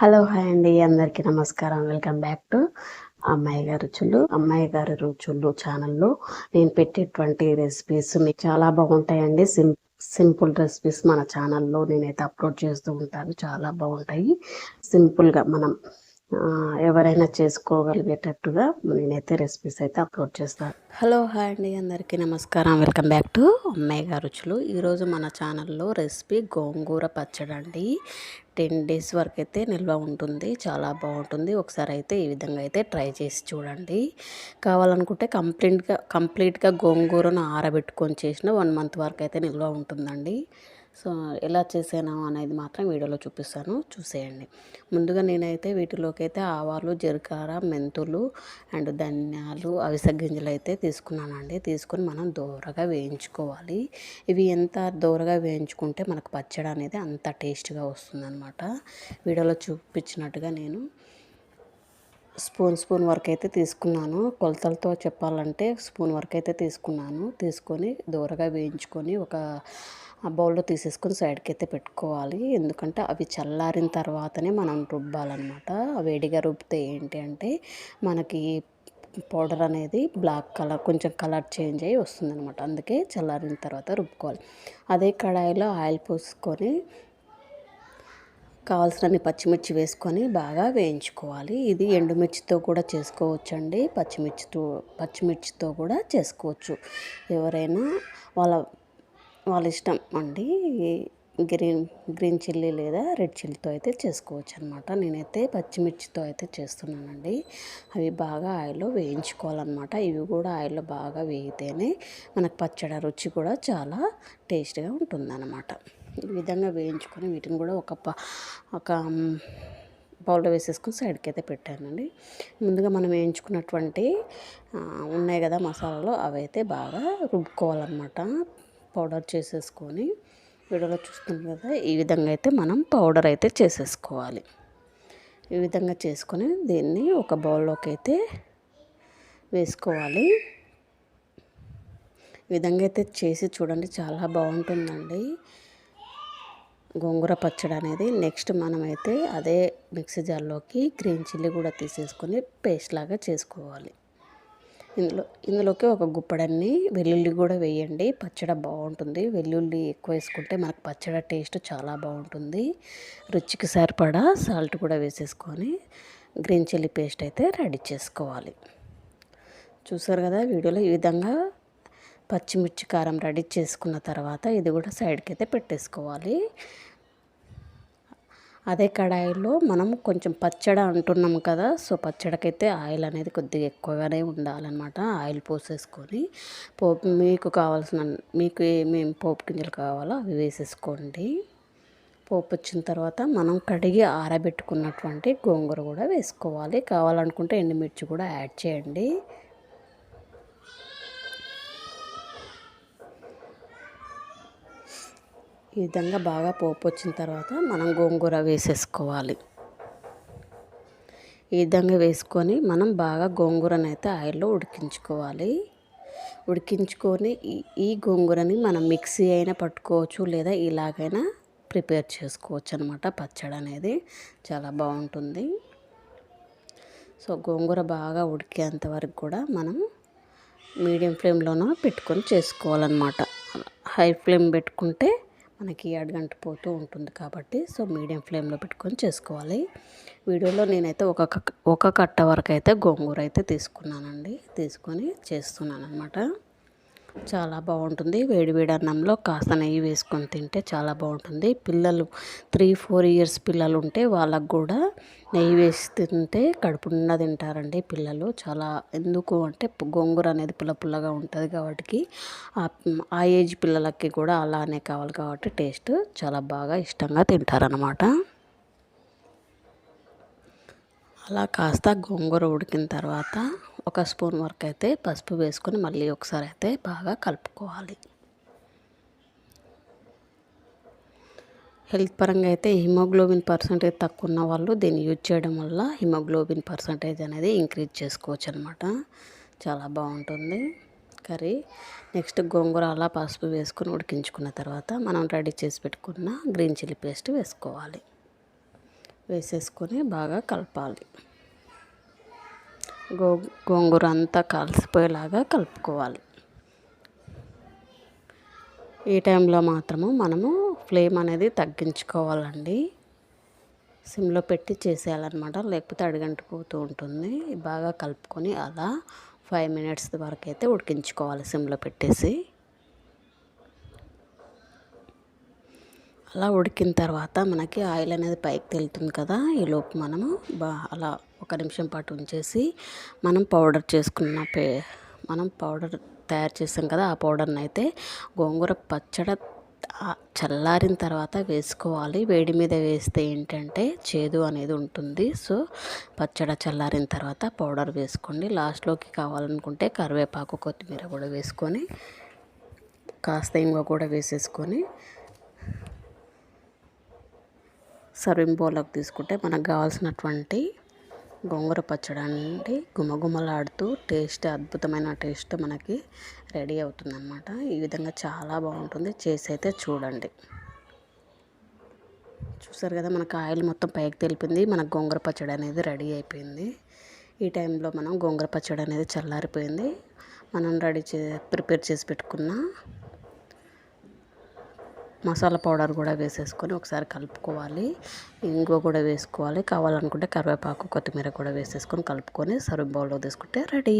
Hello hi అండి. అందరికీ నమస్కారం. వెల్కమ్ బ్యాక్ టు అమ్మాయి గారి రుచులు. అమ్మాయి గారి రుచులు ఛానల్లో నేను పెట్టేటువంటి రెసిపీస్ మీకు చాలా బాగుంటాయండి. సిం సింపుల్ రెసిపీస్ మన ఛానల్లో నేనైతే అప్లోడ్ చేస్తూ ఉంటాను. చాలా బాగుంటాయి. సింపుల్గా మనం ఎవరైనా చేసుకోగలిగేటట్టుగా నేనైతే రెసిపీస్ అయితే అప్లోడ్ చేస్తాను. హలో హాయ్ అండి. అందరికీ నమస్కారం. వెల్కమ్ బ్యాక్ టు అమ్మాయి రుచులు. ఈరోజు మన ఛానల్లో రెసిపీ గోంగూర పచ్చడి అండి. టెన్ డేస్ వరకు అయితే నిల్వ ఉంటుంది. చాలా బాగుంటుంది. ఒకసారి అయితే ఈ విధంగా అయితే ట్రై చేసి చూడండి. కావాలనుకుంటే కంప్లీట్గా కంప్లీట్గా గోంగూరను ఆరబెట్టుకొని చేసిన వన్ మంత్ వరకు అయితే నిల్వ ఉంటుందండి. సో ఎలా చేసాను అనేది మాత్రం వీడియోలో చూపిస్తాను. చూసేయండి. ముందుగా నేనైతే వీటిలోకి అయితే ఆవాలు జీలకర్ర మెంతులు అండ్ ధనియాలు అవిసె గింజలు అయితే తీసుకున్నానండి. తీసుకొని మనం దోరగా వేయించుకోవాలి. ఇవి ఎంత దోరగా వేయించుకుంటే మనకు పచ్చడి అనేది అంత టేస్ట్గా వస్తుందన్నమాట. వీడియోలో చూపించినట్టుగా నేను స్పూన్ స్పూన్ వరకు అయితే తీసుకున్నాను. కొలతలతో చెప్పాలంటే స్పూన్ వరకు అయితే తీసుకున్నాను. తీసుకొని దూరగా వేయించుకొని ఒక ఆ బౌల్లో తీసేసుకొని సైడ్కి అయితే పెట్టుకోవాలి. ఎందుకంటే అవి చల్లారిన తర్వాతనే మనం రుబ్బాలన్నమాట. వేడిగా రుబ్బితే ఏంటి అంటే మనకి పౌడర్ అనేది బ్లాక్ కలర్ కొంచెం కలర్ చేంజ్ అయ్యి వస్తుందనమాట అందుకే చల్లారిన తర్వాత రుబ్బుకోవాలి. అదే కడాయిలో ఆయిల్ పోసుకొని కావాల్సినన్ని పచ్చిమిర్చి వేసుకొని బాగా వేయించుకోవాలి. ఇది ఎండుమిర్చితో కూడా చేసుకోవచ్చండి. పచ్చిమిర్చితో పచ్చిమిర్చితో కూడా చేసుకోవచ్చు. ఎవరైనా వాళ్ళ వాళ్ళ ఇష్టం అండి. గ్రీన్ గ్రీన్ చిల్లీ లేదా రెడ్ చిల్లీతో అయితే చేసుకోవచ్చు అనమాట నేనైతే పచ్చిమిర్చితో అయితే చేస్తున్నానండి. అవి బాగా ఆయిల్లో వేయించుకోవాలన్నమాట. ఇవి కూడా ఆయిల్లో బాగా వేగితేనే మనకు పచ్చడి రుచి కూడా చాలా టేస్ట్గా ఉంటుందన్నమాట. ఈ విధంగా వేయించుకొని వీటిని కూడా ఒక ప ఒక బౌల్లో వేసేసుకుని సైడ్కి అయితే పెట్టానండి. ముందుగా మనం వేయించుకున్నటువంటి ఉన్నాయి కదా మసాలాలు అవి అయితే బాగా రుబ్బుకోవాలన్నమాట. పౌడర్ చేసేసుకొని వీడియోలో చూస్తుంది కదా ఈ విధంగా అయితే మనం పౌడర్ అయితే చేసేసుకోవాలి. ఈ విధంగా చేసుకొని దీన్ని ఒక బౌల్లోకి అయితే వేసుకోవాలి. ఈ విధంగా అయితే చేసి చూడండి చాలా బాగుంటుందండి. గోంగూర పచ్చడి అనేది నెక్స్ట్ మనమైతే అదే మిక్సీ జార్లోకి గ్రీన్ చిల్లీ కూడా తీసేసుకొని పేస్ట్ లాగా చేసుకోవాలి. ఇందులో ఇందులోకి ఒక గుప్పడన్ని వెల్లుల్లి కూడా వేయండి. పచ్చడి బాగుంటుంది. వెల్లుల్లి ఎక్కువ వేసుకుంటే మనకు పచ్చడి టేస్ట్ చాలా బాగుంటుంది. రుచికి సరిపడా సాల్ట్ కూడా వేసేసుకొని గ్రీన్ చిల్లీ పేస్ట్ అయితే రెడీ చేసుకోవాలి. చూసారు కదా వీడియోలో ఈ విధంగా పచ్చిమిర్చి కారం రెడీ చేసుకున్న తర్వాత ఇది కూడా సైడ్కి అయితే పెట్టేసుకోవాలి. అదే కడాయిలో మనం కొంచెం పచ్చడి అంటున్నాం కదా సో పచ్చడికైతే ఆయిల్ అనేది కొద్దిగా ఎక్కువగానే ఉండాలన్నమాట. ఆయిల్ పోసేసుకొని పోపు మీకు కావాల్సిన మీకు ఏమేమి పోపు గింజలు కావాలో అవి వేసేసుకోండి. పోపు వచ్చిన తర్వాత మనం కడిగి ఆరబెట్టుకున్నటువంటి గోంగూర కూడా వేసుకోవాలి. కావాలనుకుంటే ఎండుమిర్చి కూడా యాడ్ చేయండి. ఈ విధంగా బాగా పోపు వచ్చిన తర్వాత మనం గోంగూర వేసేసుకోవాలి. ఈ విధంగా వేసుకొని మనం బాగా గోంగూరను అయితే ఆయిల్లో ఉడికించుకోవాలి. ఉడికించుకొని ఈ ఈ గోంగూరని మనం మిక్సీ అయినా పట్టుకోవచ్చు లేదా ఇలాగైనా ప్రిపేర్ చేసుకోవచ్చు అనమాట పచ్చడి అనేది చాలా బాగుంటుంది. సో గోంగూర బాగా ఉడికేంత వరకు కూడా మనం మీడియం ఫ్లేమ్లోనూ పెట్టుకొని చేసుకోవాలన్నమాట. హై ఫ్లేమ్ పెట్టుకుంటే మనకి అడగంట పోతూ ఉంటుంది కాబట్టి సో మీడియం ఫ్లేమ్లో పెట్టుకొని చేసుకోవాలి. వీడియోలో నేనైతే ఒక క- ఒక కట్ట వరకు అయితే గోంగూర అయితే తీసుకున్నానండి. తీసుకొని చేస్తున్నాను అనమాట చాలా బాగుంటుంది. వేడి వేడి అన్నంలో కాస్త నెయ్యి వేసుకొని తింటే చాలా బాగుంటుంది. పిల్లలు త్రీ ఫోర్ ఇయర్స్ పిల్లలు ఉంటే వాళ్ళకు కూడా నెయ్యి వేసి తింటే కడుపు నిండా తింటారండి పిల్లలు. చాలా ఎందుకు అంటే గోంగూర అనేది పుల్ల పుల్లగా ఉంటుంది కాబట్టి ఆ- ఆ ఏజ్ పిల్లలకి కూడా అలానే కావాలి కాబట్టి టేస్ట్ చాలా బాగా ఇష్టంగా తింటారనమాట అలా కాస్త గోంగూర ఉడికిన తర్వాత ఒక స్పూన్ వరకు అయితే పసుపు వేసుకొని మళ్ళీ ఒకసారి అయితే బాగా కలుపుకోవాలి. హెల్త్ పరంగా అయితే హిమోగ్లోబిన్ పర్సంటేజ్ తక్కువ ఉన్న వాళ్ళు దీన్ని యూజ్ చేయడం వల్ల హిమోగ్లోబిన్ పర్సంటేజ్ అనేది ఇంక్రీజ్ చేసుకోవచ్చు అనమాట చాలా బాగుంటుంది. కర్రీ. నెక్స్ట్ గోంగూర అలా పసుపు వేసుకొని ఉడికించుకున్న తర్వాత మనం రెడీ చేసి పెట్టుకున్న గ్రీన్ చిల్లీ పేస్ట్ వేసుకోవాలి. వేసేసుకొని బాగా కలపాలి. గో గోంగూర అంతా కలిసిపోయేలాగా కలుపుకోవాలి. ఈ టైంలో మాత్రము మనము ఫ్లేమ్ అనేది తగ్గించుకోవాలండి. సిమ్లో పెట్టి చేసేయాలన్నమాట. లేకపోతే అడుగంటిపోతూ ఉంటుంది. బాగా కలుపుకొని అలా ఫైవ్ మినిట్స్ వరకు అయితే ఉడికించుకోవాలి సిమ్లో పెట్టేసి. అలా ఉడికిన తర్వాత మనకి ఆయిల్ అనేది పైకి తెలుతుంది కదా ఈలోపు మనము బా అలా ఒక నిమిషం పాటు ఉంచేసి మనం పౌడర్ చేసుకున్న పే మనం పౌడర్ తయారు చేసాం కదా ఆ పౌడర్ని అయితే గోంగూర పచ్చడి చల్లారిన తర్వాత వేసుకోవాలి. వేడి మీద వేస్తే ఏంటంటే చేదు అనేది ఉంటుంది. సో పచ్చడి చల్లారిన తర్వాత పౌడర్ వేసుకోండి. లాస్ట్లోకి కావాలనుకుంటే కరివేపాకు కొత్తిమీర కూడా వేసుకొని కాస్త ఇంగ కూడా వేసేసుకొని సర్వింగ్ బౌల్లోకి తీసుకుంటే మనకు కావాల్సినటువంటి గోంగూర పచ్చడి అండి. గుమగుమలాడుతూ టేస్ట్ అద్భుతమైన టేస్ట్ మనకి రెడీ అవుతుందన్నమాట. ఈ విధంగా చాలా బాగుంటుంది. చేసి అయితే చూడండి. చూసారు కదా మనకు ఆయిల్ మొత్తం పైకి తెలిపింది. మనకు గోంగూర పచ్చడి అనేది రెడీ అయిపోయింది. ఈ టైంలో మనం గోంగూర పచ్చడి అనేది చల్లారిపోయింది. మనం రెడీ చే ప్రిపేర్ చేసి పెట్టుకున్న మసాలా పౌడర్ కూడా వేసేసుకొని ఒకసారి కలుపుకోవాలి. ఇంగువ కూడా వేసుకోవాలి. కావాలనుకుంటే కరివేపాకు కొత్తిమీర కూడా వేసేసుకొని కలుపుకొని సర్వ్ బౌల్లో తీసుకుంటే రెడీ.